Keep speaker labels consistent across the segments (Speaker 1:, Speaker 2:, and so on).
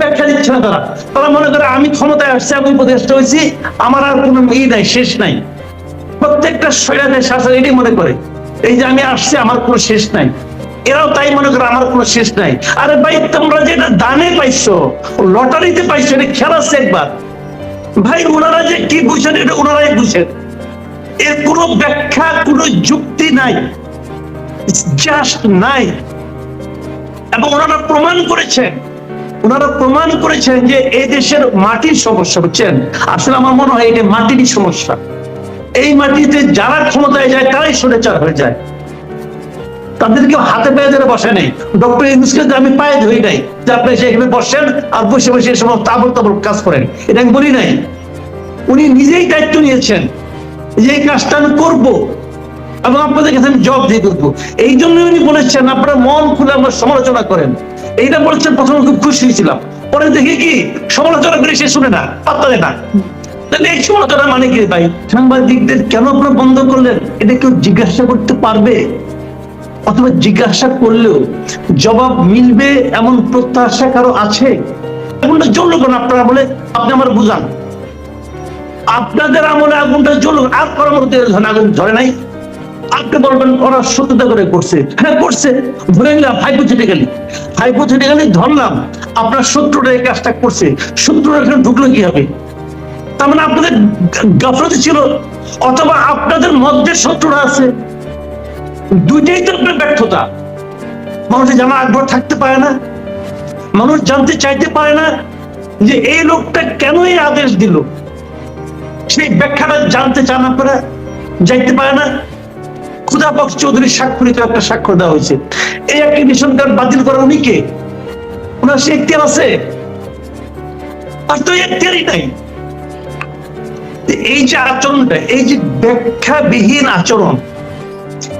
Speaker 1: ব্যাখ্যা দিচ্ছে না তারা। তারা মনে করে আমি ক্ষমতায় আসছি, আমি উপদেষ্টা হয়েছি, আমার আর কোনো ই নাই, শেষ নাই। প্রত্যেকটা এটাই মনে করে, এই যে আমি আসছি, আমার কোনো শেষ নাই। এরাও তাই মনে করে, আমার কোনো শেষ নাই। আরে ভাই, তোমরা যেটা দানে পাইছো, লটারিতে পাইছো, এটা খেলাচ্ছে একবার। ভাই, ওনারা যে কি বুঝছেন এটা ওনারাই বুঝেন। এর কোনো ব্যাখ্যা, কোনো যুক্তি নাই। জাস্ট নাই। এবং ওনারা প্রমাণ করেছেন। ওনারা প্রমাণ করেছেন যে এই দেশের মাটির সমস্যা, বুঝছেন? আসলে আমার মনে হয় এটা মাটিরই সমস্যা। এই মাটিতে যারা ক্ষমতায় যায়, তারাই সরেচার হয়ে যায়। তাদেরকে হাতে পায়ে ধরে বসে নেই। ডক্টর ইউনুসকে আমি পায়ে ধরি নাই, যে আপনি সেখানে বসেন আর বসে বসে সমস্ত তাবল তাবল কাজ করেন। এটা আমি বলি নাই। উনি নিজেই দায়িত্ব নিয়েছেন যে এই কাজটা আমি করব এবং আপনাদের কাছে আমি জব দিয়ে করব এই জন্য উনি বলেছেন, আপনারা মন খুলে আমার সমালোচনা করেন। এইটা বলেছেন প্রথমে খুব খুশি হয়েছিলাম। পরে দেখি কি, সমালোচনা করে সে শুনে না, পাত্তা দেয় না। তাহলে এই সমালোচনা মানে কি ভাই? সাংবাদিকদের কেন আপনারা বন্ধ করলেন? এটা কেউ জিজ্ঞাসা করতে পারবে? অথবা জিজ্ঞাসা করলেও জবাব মিলবে এমন প্রত্যাশা কারও আছে? আগুনটা জ্বললো আপনারা বলে, আপনি আমার বুঝান। আপনাদের আমলে আগুনটা জ্বললো আর মধ্যে আগুন ধরে নাই। আপনি বলবেন, ওরা সত্যতা করে করছে। হ্যাঁ করছে। ধরে নিলাম হাইপোথেটিক্যালি হাইপোথেটিক্যালি ধরলাম। আপনার শত্রুরা এই কাজটা করছে। শত্রুরা এখানে ঢুকলো কি হবে তার মানে আপনাদের গাফলতি ছিল? অথবা আপনাদের মধ্যে শত্রুরা আছে? দুইটাই তো আপনার ব্যর্থতা। মানুষের জানা আগ্রহ থাকতে পারে না, মানুষ জানতে চাইতে পারে না যে এই লোকটা কেন এই আদেশ দিল? সেই ব্যাখ্যাটা জানতে চান আপনারা? যাইতে পারে না? খুদা বক্স চৌধুরী স্বাক্ষরিত একটা স্বাক্ষর দেওয়া হয়েছে। এই অ্যাক্রিডিশন কার্ড বাতিল করা উনি কে? ওনার সে এখতিয়ার আছে? আর তো এখতিয়ারই নাই। এই যে আচরণটা, এই যে ব্যাখ্যাবিহীন আচরণ,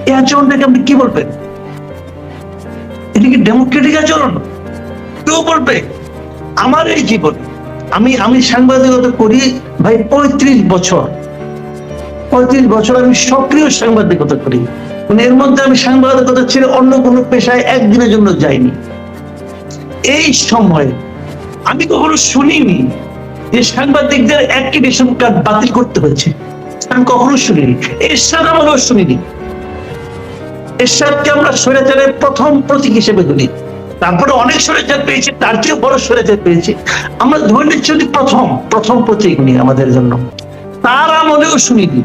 Speaker 1: এই আচরণটাকে আপনি কি বলবেন? এটা কি ডেমোক্রেটিক আচরণ? কেউ বলবে, আমার এই জীবন, আমি আমি সাংবাদিকতা করি ভাই পঁয়ত্রিশ বছর। পঁয়ত্রিশ বছর আমি সক্রিয় সাংবাদিকতা করি। মানে এর মধ্যে আমি সাংবাদিকতা ছেড়ে অন্য কোনো পেশায় একদিনের জন্য যাইনি। এই সময় আমি কখনো শুনিনি যে সাংবাদিকদের অ্যাক্রিডিশন কার্ড বাতিল করতে হয়েছে। আমি কখনো শুনিনি। এরশাদ আমলেও শুনিনি। এরশাদকে আমরা স্বৈরাচারের প্রথম প্রতীক হিসেবে ধরি। তারপরে অনেক স্বৈরাচার পেয়েছি, তার চেয়ে বড় স্বৈরাচার পেয়েছি। আমরা ধরে নিচ্ছি প্রথম প্রথম প্রতীক উনি আমাদের জন্য। তার আমলেও শুনিনি।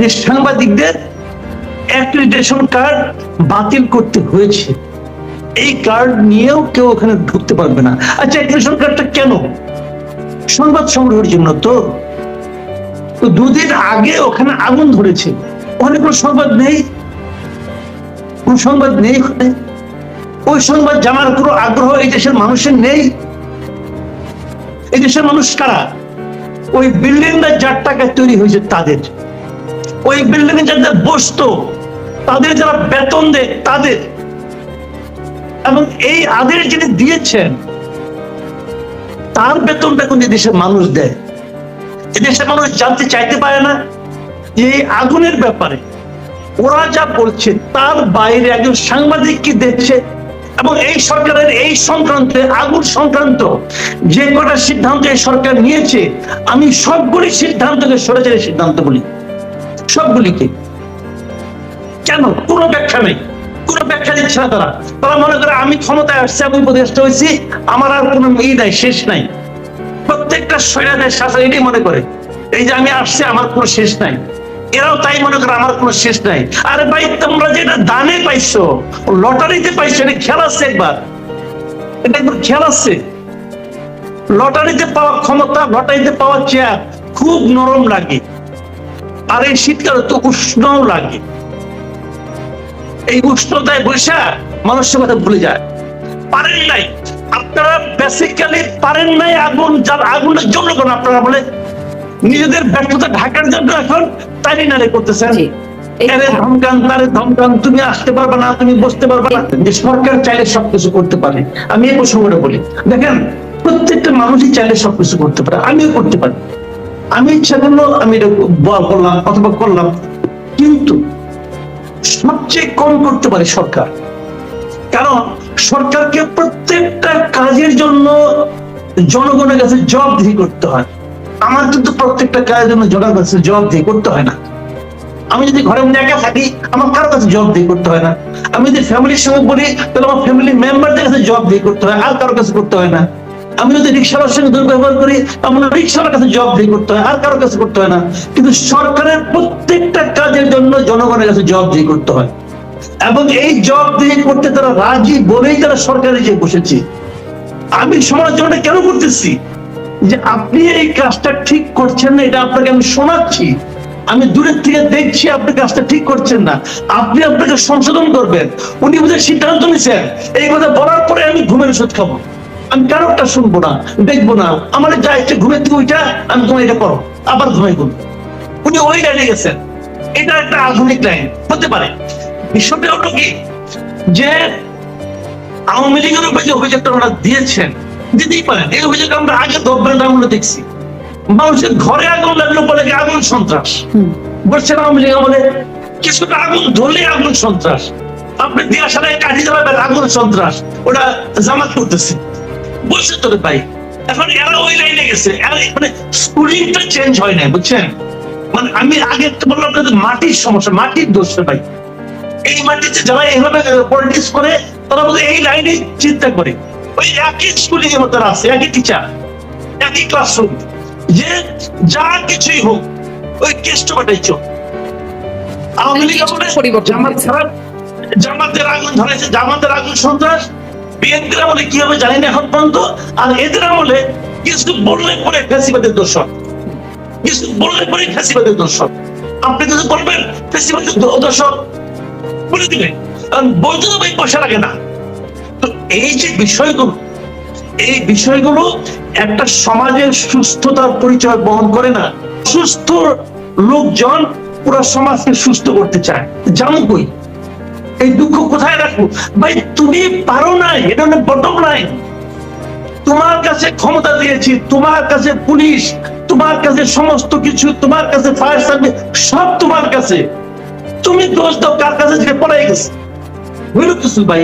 Speaker 1: যে সাংবাদিকদের অ্যাক্রিডিটেশন কার্ড বাতিল করতে হয়েছে, এই কার্ড নিয়েও কেউ ওখানে ঢুকতে পারবে না। আচ্ছা অ্যাক্রিডিটেশন কার্ডটা কেন? সংবাদ সংগ্রহের জন্য তো দুদিন আগে ওখানে আগুন ধরেছে। ওখানে কোনো সংবাদ নেই? কোন সংবাদ নেই ওখানে? ওই সংবাদ জানার কোনো আগ্রহ এই দেশের মানুষের নেই? এই দেশের মানুষ কারা? ওই বিল্ডিংটা যার টাকায় তৈরি হয়েছে তাদের। ওই বিল্ডিং এ যাদের বসতো, তাদের যারা বেতন দেয়, তাদের। এবং এই আদেশ যিনি দিয়েছেন, তার বেতনটা কিন্তু দেশের মানুষ দেয়। দেশের মানুষ জানতে চাইতে পারে না যে এই আগুনের ব্যাপারে। ওরা যা বলছে, তার বাইরে একজন সাংবাদিক কি দেখছে এবং এই সরকারের এই সংক্রান্তে, আগুন সংক্রান্ত যে কটা সিদ্ধান্ত এই সরকার নিয়েছে, আমি সবগুলি সিদ্ধান্তকে সরেচারি সিদ্ধান্ত বলি। সবগুলিকে। কেন? কোনো ব্যাখ্যা নেই। কোনো ব্যাখ্যা দিচ্ছে না তারা। তারা মনে করে আমি ক্ষমতায় আসছি, আমি উপদেষ্টা হয়েছি, আমার আর কোনো ই নাই, শেষ নাই। প্রত্যেকটা এটাই মনে করে। এই যে আমি আসছি, আমার কোনো শেষ নাই। এরাও তাই মনে করে, আমার কোনো শেষ নাই। আরে ভাই, তোমরা যেটা দানে পাইছো, লটারিতে পাইছো, এটা খেলাচ্ছে একবার? এটা একবার খেলাচ্ছে লটারিতে পাওয়া ক্ষমতা, লটারিতে পাওয়া চেয়ার খুব নরম লাগে। আর এই শীতকালে তো উষ্ণও লাগে। এই উষ্ণতায় বৈশা মানুষের কথা ভুলে যায়। পারেন নাই। আপনারা বেসিক্যালি পারেন নাই আগুন, যার আগুনের জন্য আপনারা বলে নিজেদের ব্যর্থতা ঢাকার জন্য এখন তাই নারে করতেছেন। এরে ধমকান তারে ধমকান তুমি আসতে পারবে না তুমি বসতে পারবে না। যে সরকার চাইলে সবকিছু করতে পারে। আমি এই প্রসঙ্গটা বলি। দেখেন প্রত্যেকটা মানুষই চাইলে সবকিছু করতে পারে। আমিও করতে পারি। আমি ইচ্ছা করল আমি এটা বললাম অথবা করলাম। কিন্তু সবচেয়ে কম করতে পারে সরকার। কারণ সরকারকে প্রত্যেকটা কাজের জন্য জনগণের কাছে জবাবদিহি করতে হয়। আমার কিন্তু প্রত্যেকটা কাজের জন্য জনগণের কাছে জবাবদিহি করতে হয় না। আমি যদি ঘরের মধ্যে একা থাকি, আমার কারও কাছে জবাবদিহি করতে হয় না। আমি যদি ফ্যামিলির সঙ্গে বলি তাহলে আমার ফ্যামিলি মেম্বারদের কাছে জবাবদিহি করতে হয়, আর কারও কাছে করতে হয় না। আমি যদি রিক্সাওয়ালার সঙ্গে দুর্ব্যবহার করি, আমার রিক্সাওয়ালার কাছে জবাবদিহি করতে হয়, আর কারও কাছে করতে হয় না। কিন্তু সরকারের প্রত্যেকটা কাজের জন্য জনগণের কাছে জবাবদিহি করতে হয়। এবং এই জব দিয়ে করতে তারা রাজি বলেই তারা সরকারে যে বসেছে। আমি সমালোচনাটা কেন করতেছি? যে আপনি এই কাজটা ঠিক করছেন না, এটা আপনাকে আমি শোনাচ্ছি। আমি দূরের থেকে দেখছি আপনি কাজটা ঠিক করছেন না। আপনি আপনাকে সংশোধন করবেন। উনি বুঝে সিদ্ধান্ত নিছেন এই কথা বলার পরে আমি ঘুমের ওষুধ খাব। আমি কারোরটা শুনব না, দেখব না। আমার যা ইচ্ছে ঘুমের থেকে ওইটা আমি তোমার এটা করো। আবার ঘুমাই করব উনি ওই লাইনে গেছেন। এটা একটা আধুনিক লাইন হতে পারে। বিষয়টা হলো কি? যে আওয়ামী লীগের উপরে যে অভিযোগটা ওনারা দিয়েছেন দিতেই পারেন। এই অভিযোগ আমরা আগে দব্বেন আমলে দেখছি। মানুষের ঘরে আগুন লাগল বলে আগুন সন্ত্রাস? বলছেন আওয়ামী লীগ আমলে কিছুটা আগুন ধরলে আগুন সন্ত্রাস। আপনি দিয়া সারায় কাঠি জ্বালাবেন আগুন সন্ত্রাস। ওটা জামাত করতেছে। বলছে তোরে ভাই এখন এরা ওই লাইনে গেছে। মানে স্কুলিংটা চেঞ্জ হয় নাই বুঝছেন? মানে আমি আগে তো বললাম আপনাদের মাটির সমস্যা মাটির দোষ ভাই। এই মাটিতে যারা এইভাবে পলিটিক্স করে তারা বলতে এই লাইনে চিন্তা করে। ওই একই স্কুলিং মধ্যে আছে একই টিচার একই ক্লাসরুম যে যা কিছুই হোক ওই কেষ্ট পাঠাইছো। আওয়ামী লীগ জামাত খারাপ জামাতের আগুন ধরেছে জামাতের আগুন সন্ত্রাস। বিএনপির আমলে কি হবে জানি না এখন পর্যন্ত। আর এদের আমলে কিছু বললে পরে ফ্যাসিবাদের দোষক কিছু বললে পরে ফ্যাসিবাদের দোষক আপনি কিছু বলবেন ফ্যাসিবাদের দো- দোষক বলে দিবেন। কারণ ভাই পয়সা লাগে না। তো এই যে বিষয়গুলো, এই বিষয়গুলো একটা সমাজের সুস্থতার পরিচয় বহন করে না। সুস্থ লোকজন পুরো সমাজকে সুস্থ করতে চায়। জানো কই? এই দুঃখ কোথায় রাখব? ভাই, তুমি পারো না এটা বটম লাইন তোমার কাছে ক্ষমতা দিয়েছি, তোমার কাছে পুলিশ, তোমার কাছে সমস্ত কিছু, তোমার কাছে ফায়ার সার্ভিস সব তোমার কাছে। তুমি দোষ দাও, কার কাছে পড়াই গেছে? হইল কিছু ভাই?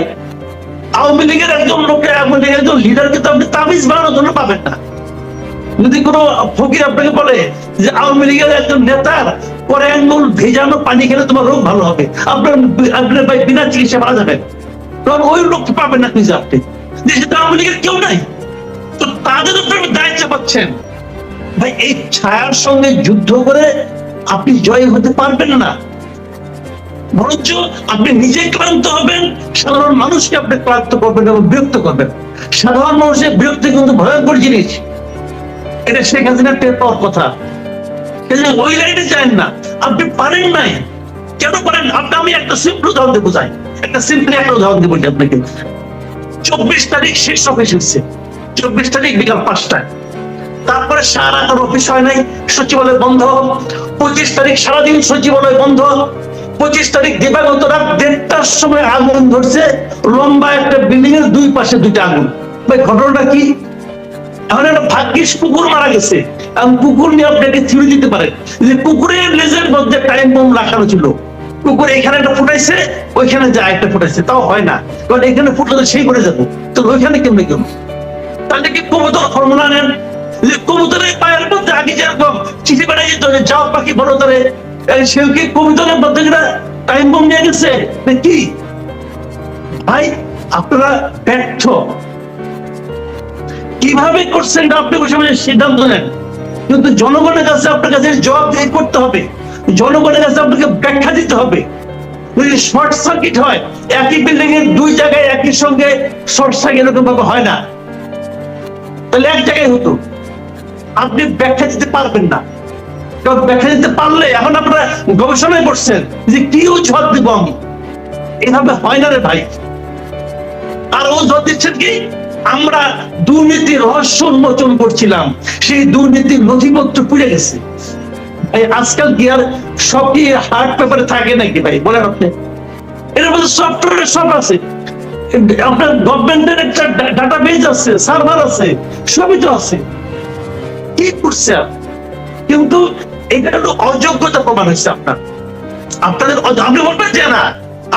Speaker 1: আওয়ামী লীগের একজন লোকে আওয়ামী লীগের একজন লিডারকে তো আপনি তাবিজ বানানোর জন্য পাবেন না। যদি কোনো ফকির আপনাকে বলে যে আওয়ামী লীগের একজন নেতার পরে আঙ্গুল ভেজানো পানি খেলে তোমার রোগ ভালো হবে, আপনার আপনার ভাই বিনা চিকিৎসা মারা ওই লোককে পাবেন না খুঁজে আপনি। দেশে তো আওয়ামী লীগের কেউ নাই। তো তাদের উপরে আপনি দায়িত্ব পাচ্ছেন। ভাই, এই ছায়ার সঙ্গে যুদ্ধ করে আপনি জয় হতে পারবেন না। বরঞ্চ আপনি নিজে ক্লান্ত হবেন, সাধারণ মানুষকে আপনি ক্লান্ত করবেন এবং বিরক্ত করবেন। সাধারণ মানুষের বিরক্তি কিন্তু ভয়ঙ্কর জিনিস। এটা শেখ হাসিনা টের পাওয়ার কথা। ওই লাইনে যায় না। আপনি পারেন নাই। কেন পারেন আপনি আমি একটা সিম্পল উদাহরণ দিয়ে বোঝাই একটা সিম্পল একটা উদাহরণ দিয়ে বলি আপনাকে। চব্বিশ তারিখ শেষ অফিস হচ্ছে চব্বিশ তারিখ বিকাল পাঁচটায়। তারপরে সারা অফিস হয় নাই। সচিবালয় বন্ধ। পঁচিশ তারিখ সারাদিন সচিবালয় বন্ধ। পঁচিশ তারিখ দিবাগত রাত দেড়টার সময় আগুন ধরছে। লম্বা একটা বিল্ডিং এর দুই পাশে দুইটা আগুন। ভাই, ঘটনাটা কি? এখন একটা ভাগ্যিস কুকুর মারা গেছে। কুকুর নিয়ে আপনাকে দিতে পারেন যে কুকুরের লেজের মধ্যে টাইম বোম রাখানো ছিল। কুকুর এখানে একটা ফুটাইছে, ওইখানে যা একটা ফুটাইছে, তাও হয় না। কারণ এখানে ফুটলে সেই করে যাব। তো ওইখানে কেমনে তাহলে কি কবুতর ফর্মুলা নেন? যে কবুতরের পায়ের মধ্যে আগে যেরকম চিঠি পাঠাই যেত যাও পাখি বলো তারে। টাইম বোম নিয়ে গেছে? ভাই, আপনারা ব্যর্থ। কীভাবে করছেন আপনি সিদ্ধান্ত নেন। কিন্তু জনগণের কাছে আপনার কাছে জবাবদিহি করতে হবে। জনগণের কাছে আপনাকে ব্যাখ্যা দিতে হবে। যদি শর্ট সার্কিট হয়, একই বিল্ডিং এর দুই জায়গায় একই সঙ্গে শর্ট সার্কিট এরকম ভাবে হয় না। তাহলে এক জায়গায় হতো। আপনি ব্যাখ্যা দিতে পারবেন না। কারণ ব্যাখ্যা দিতে পারলে এখন আপনারা গবেষণায় করছেন যে কি অজুহাত দিব আমি? এভাবে হয় না রে ভাই। আর জবাব দিচ্ছেন কি? আমরা দুর্নীতি রহস্য উন্মোচন করছিলাম। সেই দুর্নীতির নথিপত্র পুড়ে গেছে। আজকাল কি আর সব কি হার্ড পেপারে থাকে নাকি ভাই? বলেন আপনি। এর মধ্যে সফটওয়্যার সব আছে। আপনার গভর্নমেন্টের একটা ডাটা বেজ আছে সার্ভার আছে, সবই তো আছে। কি করছে কিন্তু অযোগ্যতা প্রমাণ হচ্ছে আপনার। আপনাদের আপনি বলবেন যে না,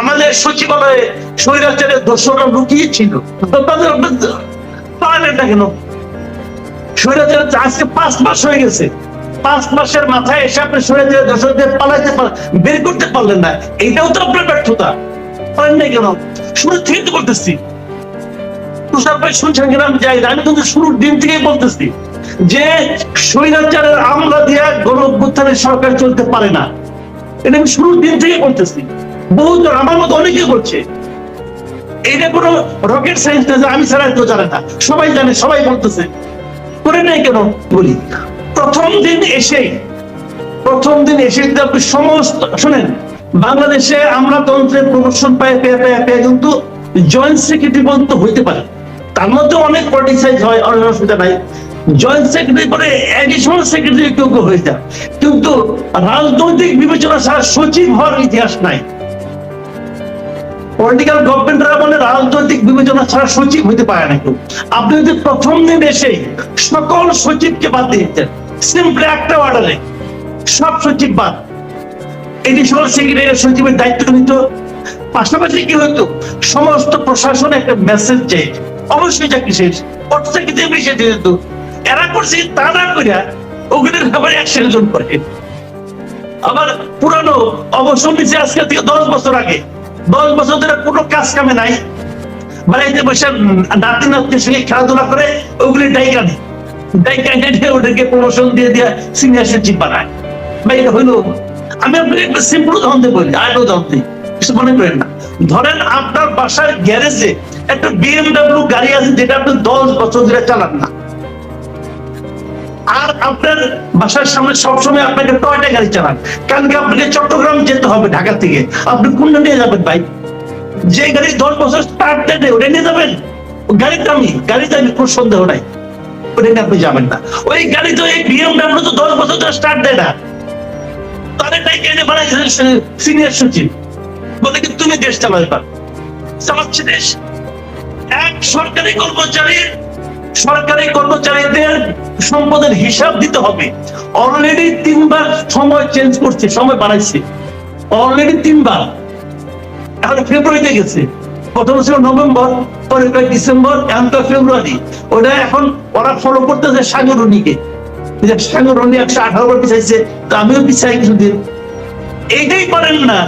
Speaker 1: আমাদের সচিবালয়ে স্বৈরাচারের তাদের না কেন? আজকে পাঁচ মাস হয়ে গেছে। পাঁচ মাসের মাথায় এসে আপনি স্বৈরাচারের দোষরদের পালাইতে বের করতে পারলেন না। এটাও তো আপনার ব্যর্থতা। পারেন না কেন? শুরু থেকে তো বলতেছি। তুষার ভাই শুনছেন কিনা আমি যাই। আমি কিন্তু শুরুর দিন থেকেই বলতেছি। যে স্বৈরাচারের আমলা দিয়া গণ অভ্যুত্থানের সরকার চলতে পারে না। এটা আমি শুরুর দিন থেকে বলতেছি। বহুজন আমার মতো অনেকে করছে এটা কোনো রকেট সায়েন্স না আমি ছাড়া কেউ জানে না। সবাই জানে, সবাই বলতেছে। করে নাই কেন? বলি। প্রথম দিন প্রথম দিন এসে সমস্ত, শোনেন, বাংলাদেশে আমরা তন্ত্রের প্রমোশন পায়, পেয়ে পেয়ে পেয়ে কিন্তু জয়েন্ট সেক্রেটারি পর্যন্ত হইতে পারে। তার মধ্যে অনেক পলিটিক্সাইজ হয়, অনেক অসুবিধা নাই। জয়েন্ট সেক্রেটারি পরে অ্যাডিশনাল সেক্রেটারি হয়ে কিন্তু রাজনৈতিক বিবেচনা ছাড়া সচিব হওয়ার ইতিহাস নাই। পলিটিক্যাল গভর্নমেন্টরা বলে রাজনৈতিক বিবেচনা ছাড়া সচিব হইতে পারে না কেউ। আপনি যদি প্রথম দিন এসে সকল সচিবকে বাদ দিতেন সিম্পলি একটা অর্ডারে সব সচিব বাদ। এডিশনাল সেক্রেটারি সচিবের দায়িত্ব নিত। পাশাপাশি কি হতো সমস্ত প্রশাসন একটা মেসেজ চাই অবশ্যই চাকরি শেষ। অর্থ চাকরি দিয়ে বেশি দিয়ে দিত এরা করছে তা না করিয়া ওগুলোর ব্যাপারে জন করে। আবার পুরানো অবসর নিচে আজকে থেকে দশ বছর আগে। দশ বছর ধরে কোনো কাজ কামে নাই। বাড়িতে বসে নাতি নাতির সঙ্গে খেলাধুলা করে ওগুলি ডাইকা নেই। ডাইকা ওদেরকে প্রমোশন দিয়ে দিয়ে সিনিয়র সচিব বানায়। ভাই, এটা হইল, আমি আপনাকে সিম্পল বলি কিছু মনে করেন না। ধরেন আপনার বাসার গ্যারেজে একটা বিএমডাব্লিউ গাড়ি আছে যেটা আপনি দশ বছর ধরে চালান না। আর আপনার বাসার সামনে সবসময় আপনাকে টয়টা গাড়ি চালান। কালকে আপনাকে চট্টগ্রাম যেতে হবে ঢাকা থেকে। আপনি কোনটা নিয়ে যাবেন ভাই? যে গাড়ি দশ বছর স্টার্ট দেয় ওটা নিয়ে যাবেন? গাড়ির দামি গাড়ি দামি কোনো সন্দেহ নাই। ওটা আপনি যাবেন না। ওই গাড়ি তো এই বিএমডাব্লিউ তো দশ বছর ধরে স্টার্ট দেয় না। তাদের কেটে বানাইছে সিনিয়র সচিব? বলে কি তুমি দেশ চালাবে পার। চালাচ্ছে দেশ। এক সরকারি কর্মচারীর সরকারি কর্মচারীদের সম্পদের হিসাব দিতে হবে। অলরেডি তিনবার সময় চেঞ্জ করছে সময় বাড়াইছে। অলরেডি তিনবার। এখন ফেব্রুয়ারিতে গেছে। প্রথম ছিল নভেম্বর পরে ডিসেম্বর এখন তো ফেব্রুয়ারি ওটা এখন ওরা ফলো করতেছে সাগরণীকে সাগরণী একশো আঠারো বার পিছাইছে তো আমিও পিছাই কিছুদিন। এইটাই পারেন না।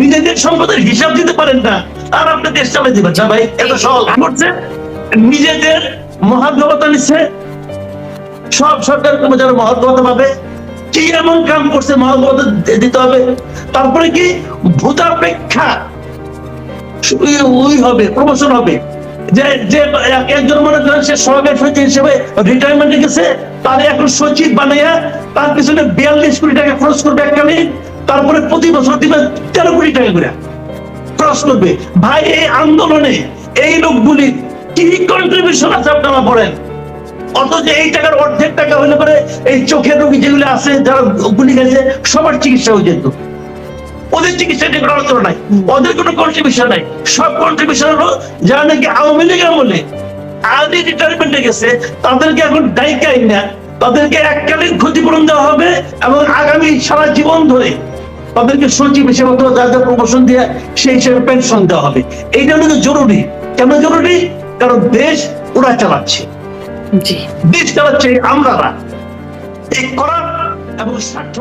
Speaker 1: নিজেদের সম্পদের হিসাব দিতে পারেন না। আর আপনি দেশ চালাই দিবেন। না ভাই এত সহজ। করছে নিজেদের মহাগ্রবতা নিচ্ছে সব সরকার কর্মচারী মহাগ্রবতা পাবে কি এমন কাম করছে মহাগ্রবতা দিতে হবে? তারপরে কি? ভূতাপেক্ষা। ওই হবে, প্রমোশন হবে। যে যে একজন মনে করেন সে সচিব হিসেবে রিটায়ারমেন্টে গেছে, তার এখন সচিব বানাইয়া তার পিছনে বিয়াল্লিশ কোটি টাকা খরচ করবে এককালীন, তারপরে প্রতি বছর দিবে তেরো কোটি টাকা করে। খরচ করবে, ভাই, এই আন্দোলনে এই লোকগুলি কি কন্ট্রিবিউশন আছে আপনারা বলেন? অথচ এই টাকার অর্ধেক টাকা হলে পরে এই চোখের রোগী যেগুলো আছে, যারা গুলি গেছে সবার চিকিৎসা হয়ে যেত। ওদের চিকিৎসা নিয়ে নাই। ওদের কোনো কন্ট্রিবিউশন নাই। সব কন্ট্রিবিউশন হলো যারা নাকি আওয়ামী আমলে গেছে, তাদেরকে এখন না তাদেরকে এককালীন ক্ষতিপূরণ দেওয়া হবে এবং আগামী সারা জীবন ধরে তাদেরকে সচিব হিসেবে অথবা যাদের প্রমোশন দিয়ে সেই হিসেবে পেনশন দেওয়া হবে। এইটা হলো জরুরি। কেন জরুরি? কারণ দেশ ওরা চালাচ্ছে দেশ চালাচ্ছে আমরা এই করার এবং স্বার্থ